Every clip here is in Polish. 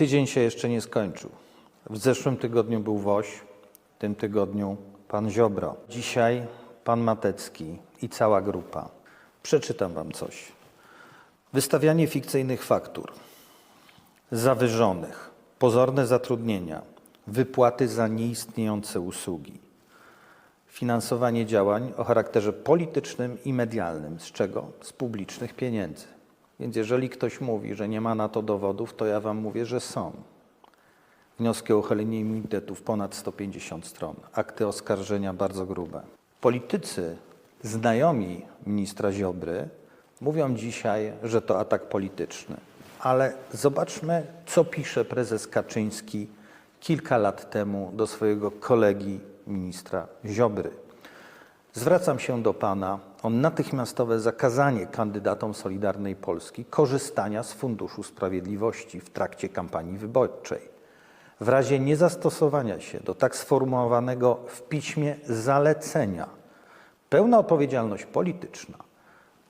Tydzień się jeszcze nie skończył. W zeszłym tygodniu był Woś, w tym tygodniu pan Ziobro. Dzisiaj pan Matecki i cała grupa. Przeczytam wam coś. Wystawianie fikcyjnych faktur, zawyżonych, pozorne zatrudnienia, wypłaty za nieistniejące usługi, finansowanie działań o charakterze politycznym i medialnym. Z czego? Z publicznych pieniędzy. Więc jeżeli ktoś mówi, że nie ma na to dowodów, to ja wam mówię, że są. Wnioski o uchylenie immunitetów ponad 150 stron, akty oskarżenia bardzo grube. Politycy, znajomi ministra Ziobry, mówią dzisiaj, że to atak polityczny. Ale zobaczmy, co pisze prezes Kaczyński kilka lat temu do swojego kolegi ministra Ziobry. Zwracam się do Pana o natychmiastowe zakazanie kandydatom Solidarnej Polski korzystania z Funduszu Sprawiedliwości w trakcie kampanii wyborczej. W razie niezastosowania się do tak sformułowanego w piśmie zalecenia, pełna odpowiedzialność polityczna,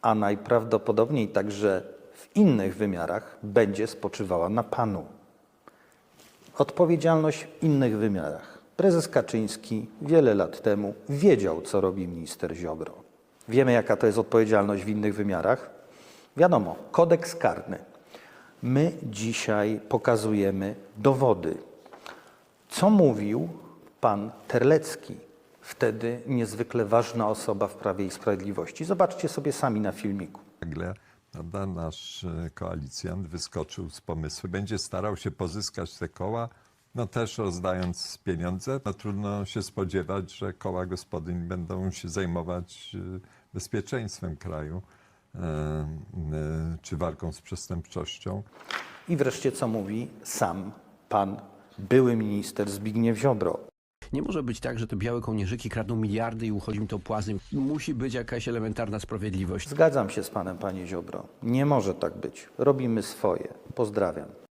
a najprawdopodobniej także w innych wymiarach, będzie spoczywała na Panu. Odpowiedzialność w innych wymiarach. Prezes Kaczyński wiele lat temu wiedział, co robi minister Ziobro. Wiemy, jaka to jest odpowiedzialność w innych wymiarach? Wiadomo, kodeks karny. My dzisiaj pokazujemy dowody. Co mówił pan Terlecki, wtedy niezwykle ważna osoba w Prawie i Sprawiedliwości? Zobaczcie sobie sami na filmiku. nagle nasz e, koalicjant wyskoczył z pomysłem, będzie starał się pozyskać te koła, no też rozdając pieniądze. No trudno się spodziewać, że koła gospodyń będą się zajmować e, bezpieczeństwem kraju e, e, czy walką z przestępczością. I wreszcie, co mówi sam pan były minister Zbigniew Ziobro. Nie może być tak, że te białe kołnierzyki kradną miliardy i uchodzi im to płazem. Musi być jakaś elementarna sprawiedliwość. Zgadzam się z panem, panie Ziobro. Nie może tak być. Robimy swoje. Pozdrawiam.